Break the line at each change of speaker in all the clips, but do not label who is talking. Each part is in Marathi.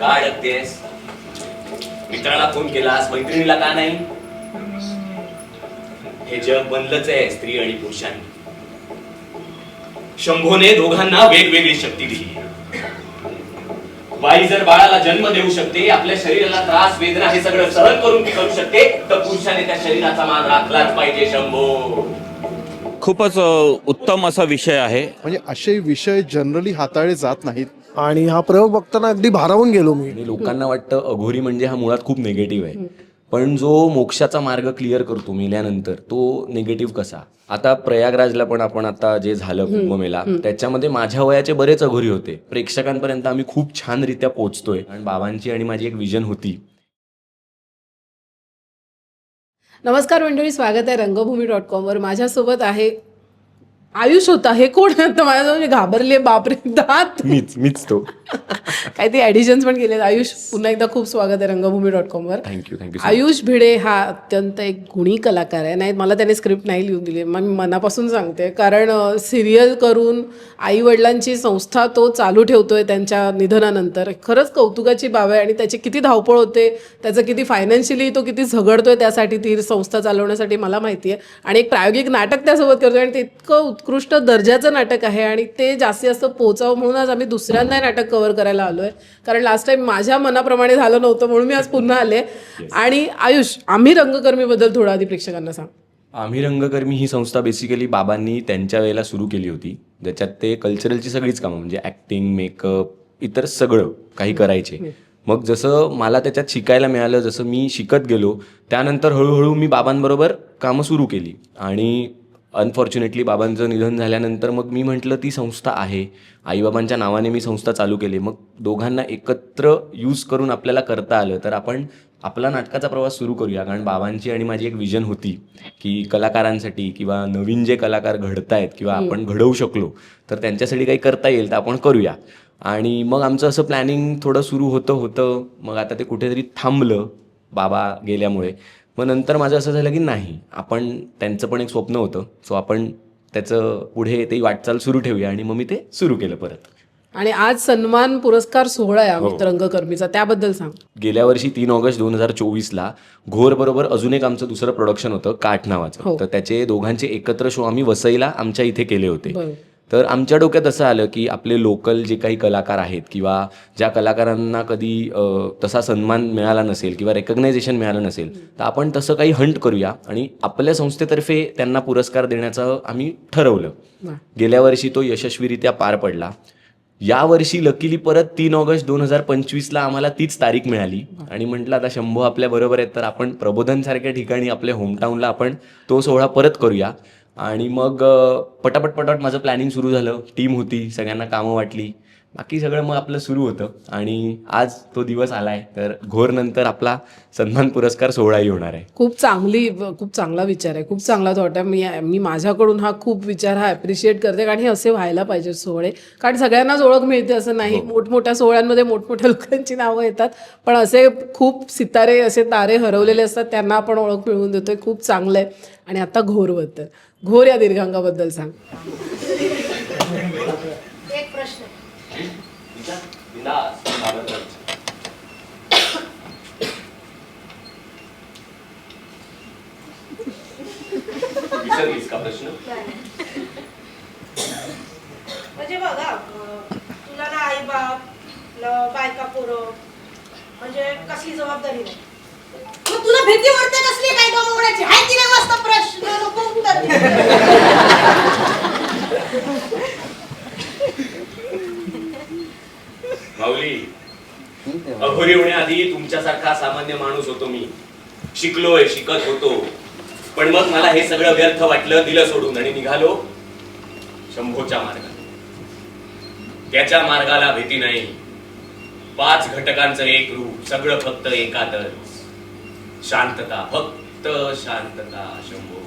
का अडकतेस मित्राला फोन केलास मैत्रिणीला का नाही? हे जग बनलंच आहे स्त्री आणि पुरुषांनी. शंभोने दोघांना वेगवेगळी शक्ती दिली. बाई जर बाळाला जन्म देऊ शकते आपल्या शरीराला त्रास वेदना हे सगळं सहन करून ती करू शकते तर पुरुषाने त्या शरीराचा मान राखलाच पाहिजे शंभो.
खूपच उत्तम असा विषय आहे.
म्हणजे असे विषय जनरली हाताळले जात नाहीत.
आणि हा प्रयोग बघताना अगदी भारावून गेलो मी.
आणि लोकांना वाटतं अघोरी म्हणजे हा मुळात खूप निगेटिव्ह आहे. पण जो मोक्षाचा मार्ग क्लिअर करतो मेल्यानंतर तो निगेटिव्ह कसा? आता प्रयागराजला पण आपण आता जे झालं कुंभमेला त्याच्यामध्ये माझ्या वयाचे बरेच अघोरी होते. प्रेक्षकांपर्यंत आम्ही खूप छान रित्या पोहोचतोय. आणि बाबांची आणि माझी एक विजन होती.
नमस्कार मंडळी स्वागत आहे रंगभूमी डॉट कॉमवर माझ्यासोबत आहे आयुष होता हे कोण आहे? तर घाबरले बापरे दात.
मीच मीच तो.
काही ते ॲडिशन्स पण केले आयुष पुन्हा एकदा खूप स्वागत आहे Rangbhoomi dot कॉमवर
thank you thank you
Ayush Bhide हा अत्यंत एक गुणी कलाकार आहे. नाही मला त्याने स्क्रिप्ट नाही लिहून दिली. मग मी मनापासून सांगते. कारण सिरियल करून आई वडिलांची संस्था तो चालू ठेवतोय त्यांच्या निधनानंतर. खरंच कौतुकाची बाब आहे आणि त्याची किती धावपळ होते त्याचं किती फायनान्शियली तो किती झगडतोय त्यासाठी ती संस्था चालवण्यासाठी मला माहिती आहे. आणि एक प्रायोगिक नाटक त्यासोबत करतोय आणि ते इतकं उत्कृष्ट दर्जाचं नाटक आहे आणि ते जास्तीत जास्त पोचावं म्हणून आज आम्ही दुसऱ्यांदा नाटक कव्हर करायला आलो आहे कारण लास्ट टाइम माझ्या मनाप्रमाणे झालं नव्हतं म्हणून मी आज पुन्हा आले. आणि आयुष आम्ही रंगकर्मीबद्दल थोडं आधी प्रेक्षकांना सांग.
आम्ही रंगकर्मी ही संस्था बेसिकली बाबांनी त्यांच्या वेळेला सुरू केली होती. ज्याच्यात ते कल्चरलची सगळीच कामं म्हणजे ॲक्टिंग मेकअप इतर सगळं काही करायचे. मग जसं मला त्याच्यात शिकायला मिळालं जसं मी शिकत गेलो त्यानंतर हळूहळू मी बाबांबरोबर कामं सुरू केली. आणि अनफॉर्च्युनेटली बाबांचं निधन झाल्यानंतर मग मी म्हटलं ती संस्था आहे. आईबाबांच्या नावाने मी संस्था चालू केली. मग दोघांना एकत्र यूज करून आपल्याला करता आलं. तर आपण आपला नाटकाचा प्रवास सुरू करूया. कारण बाबांची आणि माझी एक विजन होती की कलाकारांसाठी किंवा नवीन जे कलाकार घडतायत किंवा आपण घडवू शकलो तर त्यांच्यासाठी काही करता येईल तर आपण करूया. आणि मग आमचं असं प्लॅनिंग थोडं सुरू होतं होतं. मग आता ते कुठेतरी थांबलं बाबा गेल्यामुळे. मग नंतर माझं असं झालं की नाही आपण त्यांचं पण एक स्वप्न होतं. सो आपण त्याचं पुढे ते वाटचाल सुरू ठेवूया आणि मग मी ते सुरू केलं परत.
आणि आज सन्मान पुरस्कार सोहळा आहे अमित रंगकर्मीचा. त्याबद्दल सांग.
गेल्या वर्षी तीन ऑगस्ट दोन हजार चोवीसला घोर बरोबर अजून एक आमचं दुसरं प्रोडक्शन होतं काठ नावाचं.
हो.
तर त्याचे दोघांचे एकत्र शो आम्ही वसईला आमच्या इथे केले होते. तर आमच्या डोक्यात असं आलं की आपले लोकल जे काही कलाकार आहेत किंवा ज्या कलाकारांना कधी तसा सन्मान मिळाला नसेल किंवा रेकग्नायझेशन मिळालं नसेल तर आपण तसं काही हंट करूया आणि आपल्या संस्थेतर्फे त्यांना पुरस्कार देण्याचं आम्ही ठरवलं. गेल्या वर्षी तो यशस्वीरित्या पार पडला. यावर्षी लकीली परत तीन ऑगस्ट दोन हजार पंचवीसला आम्हाला तीच तारीख मिळाली आणि म्हटलं आता शंभू आपल्या बरोबर आहेत तर आपण प्रबोधन सारख्या ठिकाणी आपल्या होमटाऊनला आपण तो सोहळा परत करूया. आणि मग पटापट पटापट माझं प्लॅनिंग सुरू झालं. टीम होती सगळ्यांना कामं वाटली. बाकी सगळं मग आपलं सुरू होतं. आणि आज तो दिवस आलाय तर घोर नंतर आपला सन्मान पुरस्कार सोहळाही होणार आहे.
खूप चांगली खूप चांगला विचार आहे. खूप चांगला थॉट आहे. मी मी माझ्याकडून हा खूप विचार हा ॲप्रिशिएट करते कारण हे असे व्हायला पाहिजे सोहळे. कारण सगळ्यांनाच ओळख मिळते असं नाही. मोठमोठ्या सोहळ्यांमध्ये मोठमोठ्या लोकांची नावं येतात. पण असे खूप सितारे असे तारे हरवलेले असतात त्यांना आपण ओळख मिळवून देतोय. खूप चांगलं आहे. आणि आता घोरबद्दल घोर या दीर्घांगाबद्दल सांग.
का प्रश्न?
म्हणजे बघा तुला ना आई बाप बायका पोरं म्हणजे कसली जबाबदारी नाही. मग तुला भीती वाटते कसली काय गमवण्याची हाय की नाही मस्त प्रश्न? नको उत्तर.
माऊली अघोरी होण्याआधी तुमच्यासारखा सामान्य माणूस होतो मी. शिकलोय शिकत होतो. पण मग मला हे सगळं व्यर्थ वाटलं दिलं सोडून आणि निघालो शंभोच्या मार्गाला. त्याच्या मार्गाला भीती नाही. पाच घटकांचं एक रूप सगळं फक्त एकातच. शांतता फक्त शांतता शंभो.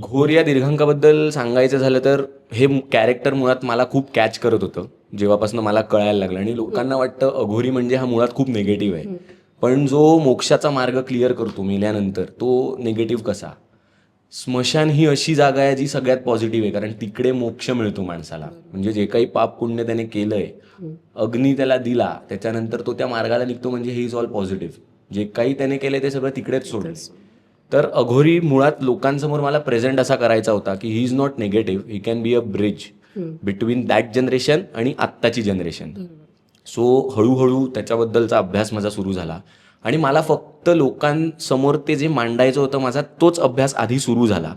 घोर या दीर्घांकाबद्दल सांगायचं झालं तर हे कॅरेक्टर मुळात मला खूप कॅच करत होतं. जेव्हापासून मला कळायला लागलं आणि लोकांना वाटतं अघोरी म्हणजे हा मुळात खूप निगेटिव्ह आहे. पण जो मोक्षाचा मार्ग क्लिअर करतो मेल्यानंतर तो निगेटिव्ह कसा? स्मशान ही अशी जागा आहे जी सगळ्यात पॉझिटिव्ह आहे कारण तिकडे मोक्ष मिळतो माणसाला. म्हणजे जे काही पाप पुण्य त्याने केलंय अग्नी त्याला दिला त्याच्यानंतर तो त्या मार्गाला निघतो म्हणजे ही इज ऑल पॉझिटिव्ह जे काही त्याने केलंय ते सगळं तिकडेच सोडलं तर अघोरी मुळात लोकांसमोर मला प्रेझेंट असा करायचा होता की he is not negative he can be a bridge between that generation आणि आत्ताची जनरेशन सो हळूहळू त्याच्याबद्दलचा अभ्यास माझा सुरू झाला. आणि मला फक्त लोकांसमोर ते जे मांडायचं होतं माझा तोच अभ्यास आधी सुरू झाला.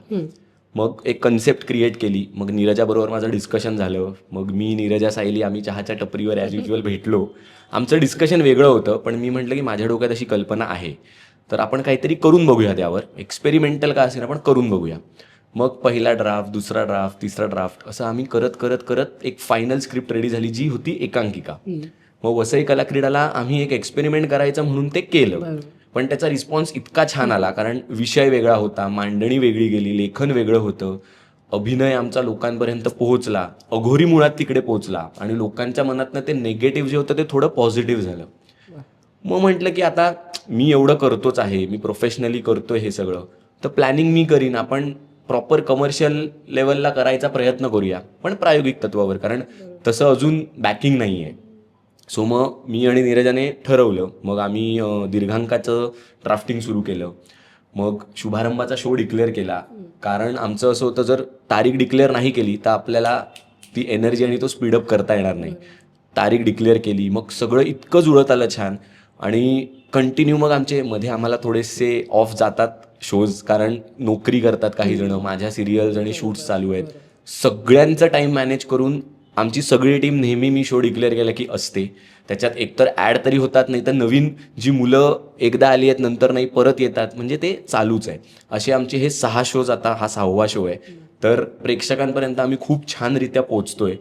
मग एक कन्सेप्ट क्रिएट केली. मग नीरजाबरोबर माझं डिस्कशन झालं. मग मी नीरजा सायली आम्ही चहाच्या टपरीवर ॲज युजल भेटलो. आमचं डिस्कशन वेगळं होतं पण मी म्हटलं की माझ्या डोक्यात अशी कल्पना आहे. तर आपण काहीतरी करून बघूया त्यावर. एक्सपेरिमेंटल का असेल आपण करून बघूया. मग पहिला ड्राफ्ट दुसरा ड्राफ्ट तिसरा ड्राफ्ट असं आम्ही करत करत करत एक फायनल स्क्रिप्ट रेडी झाली जी होती एकांकिका. मग वसई कला क्रीडाला आम्ही एक एक्सपेरिमेंट करायचं म्हणून ते केलं. पण त्याचा रिस्पॉन्स इतका छान आला कारण विषय वेगळा होता मांडणी वेगळी गेली लेखन वेगळं होतं. अभिनय आमचा लोकांपर्यंत पोहोचला अघोरी मुळात तिकडे पोहोचला आणि लोकांच्या मनातनं ते नेगेटिव्ह जे होतं ते थोडं पॉझिटिव्ह झालं. मग म्हटलं की आता मी एवढं करतोच आहे मी प्रोफेशनली करतोय हे सगळं. तर प्लॅनिंग मी करीन आपण प्रॉपर कमर्शियल लेवलला करायचा प्रयत्न करूया पण प्रायोगिक तत्वावर कारण तसं अजून बॅकिंग नाही आहे सो मग मी आणि नीरजाने ठरवलं. मग आम्ही दीर्घांकाचं ड्राफ्टिंग सुरू केलं. मग शुभारंभाचा शो डिक्लेअर केला. कारण आमचं असं होतं जर तारीख डिक्लेअर नाही केली तर आपल्याला ती एनर्जी आणि तो स्पीडअप करता येणार नाही. तारीख डिक्लेअर केली मग सगळं इतकं जुळत आलं छान. आणि कंटिन्यू मग आमचे मध्ये आम्हाला थोडेसे ऑफ जातात शोज कारण नोकरी करतात काही जण. माझ्या सिरियल्स आणि शूट्स चालू आहेत. सगळ्यांचं टाइम मॅनेज करून आमची सगळी टीम नेहमी मी शो डिक्लेअर केला की असते. त्याच्यात एकतर ॲड तरी होतात नाही तर नवीन जी मुलं एकदा आली आहेत नंतर नाही परत येतात. म्हणजे ते चालूच आहे. असे आमचे हे सहा शोज आता हा सहावा शो आहे. तर प्रेक्षकांपर्यंत आम्ही खूप छानरित्या पोचतोय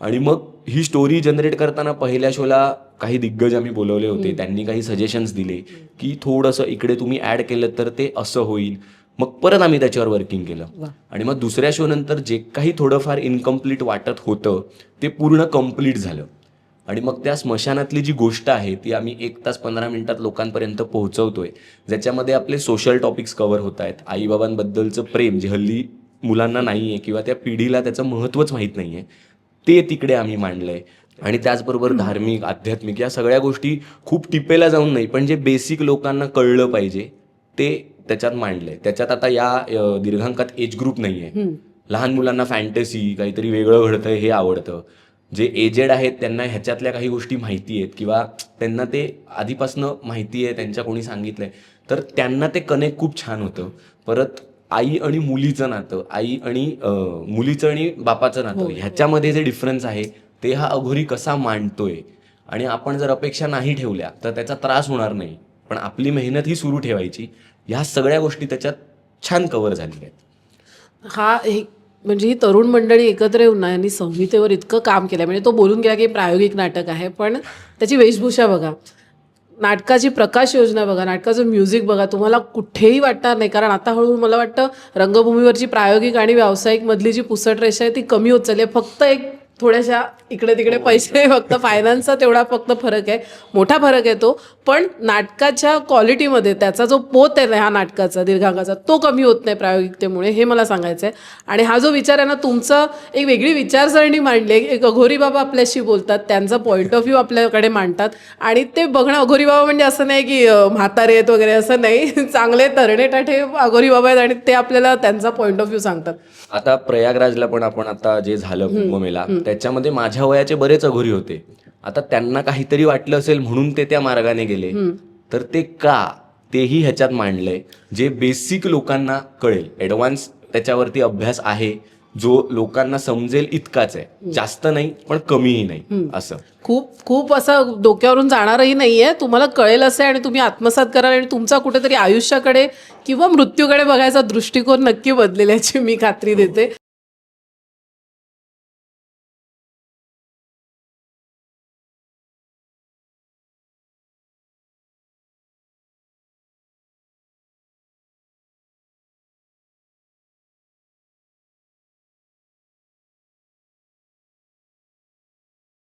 आणि मग ही स्टोरी जनरेट करताना पहिल्या शोला काही दिग्गज आम्ही बोलवले होते. त्यांनी काही सजेशन्स दिले की थोडंसं इकडे तुम्ही ॲड केलं तर ते असं होईल. मग परत आम्ही त्याच्यावर वर्किंग केलं. आणि मग दुसऱ्या शो नंतर जे काही थोडंफार इनकम्प्लीट वाटत होतं ते पूर्ण कंप्लीट झालं. आणि मग त्या स्मशानातली जी गोष्ट आहे ती आम्ही एक तास पंधरा मिनिटात लोकांपर्यंत पोहोचवतोय. ज्याच्यामध्ये आपले सोशल टॉपिक्स कव्हर होत आहेत. आईबाबांबद्दलचं प्रेम जे हल्ली मुलांना नाही आहे किंवा त्या पिढीला त्याचं महत्त्वच माहीत नाही आहे ते तिकडे आम्ही मांडलंय. आणि त्याचबरोबर धार्मिक आध्यात्मिक या सगळ्या गोष्टी खूप टिपेला जाऊन नाही पण जे बेसिक लोकांना कळलं पाहिजे ते त्याच्यात मांडलंय. त्याच्यात आता या दीर्घांकात एज ग्रुप नाही आहे लहान मुलांना फॅन्टसी काहीतरी वेगळं घडतंय हे आवडतं. जे एजेड आहेत त्यांना ह्याच्यातल्या काही गोष्टी माहिती आहेत किंवा त्यांना ते आधीपासनं माहिती आहे त्यांच्या कोणी सांगितलंय. तर त्यांना ते कनेक्ट खूप छान होतं. परत आई आणि मुलीचं नातं आई आणि मुलीचं आणि बापाचं नातं ह्याच्यामध्ये जे डिफरन्स आहे ते हा अघोरी कसा मांडतोय? आणि आपण जर अपेक्षा नाही ठेवल्या तर त्याचा त्रास होणार नाही. पण आपली मेहनत ही सुरू ठेवायची. ह्या सगळ्या गोष्टी त्याच्यात छान कव्हर झालेल्या आहेत.
हा हे म्हणजे ही तरुण मंडळी एकत्र येऊन ना यांनी संहितेवर इतकं काम केलं म्हणजे तो बोलून गेला की प्रायोगिक नाटक आहे पण त्याची वेशभूषा बघा. नाटकाची प्रकाश योजना बघा नाटकाचं म्युझिक बघा. तुम्हाला कुठेही वाटणार नाही. कारण आता हळूहळू मला वाटतं रंगभूमीवरची प्रायोगिक आणि व्यावसायिक मधली जी पुसट रेषा आहे ती कमी होत चालली आहे. फक्त एक थोड्याशा इकडे तिकडे पैसे फक्त फायनान्सचा तेवढा फक्त फरक आहे. मोठा फरक आहे तो पण नाटकाच्या क्वालिटीमध्ये त्याचा जो पोत आहे ना ह्या नाटकाचा दीर्घांकाचा तो कमी होत नाही प्रायोगिकतेमुळे हे मला सांगायचं आहे आणि हा जो विचार आहे ना तुमचं एक वेगळी विचारसरणी मांडली. आहे. एक अघोरी बाबा आपल्याशी बोलतात त्यांचा पॉईंट ऑफ व्ह्यू आपल्याकडे मांडतात. आणि ते बघणं अघोरी बाबा म्हणजे असं नाही की म्हातारे आहेत वगैरे असं नाही. चांगले तरणे टाठे अघोरी बाबा आहेत आणि ते आपल्याला त्यांचा पॉईंट ऑफ व्ह्यू सांगतात.
आता प्रयागराजला पण आपण आता जे झालं कुंभमेला त्याच्यामध्ये माझ्या वयाचे बरेच अघोरी होते. आता त्यांना काहीतरी वाटलं असेल म्हणून ते त्या मार्गाने गेले. तर ते का तेही ह्याच्यात मांडलंय जे बेसिक लोकांना कळेल. ऍडव्हान्स त्याच्यावरती अभ्यास आहे जो लोकांना समजेल इतकाच आहे. जास्त नाही पण कमीही नाही असं.
खूप खूप असं डोक्यावरून जाणारही नाही आहे तुम्हाला कळेल असं आणि तुम्ही आत्मसात कराल आणि तुमचा कुठेतरी आयुष्याकडे किंवा मृत्यूकडे बघायचा दृष्टिकोन नक्की बदलेल याची मी खात्री देते.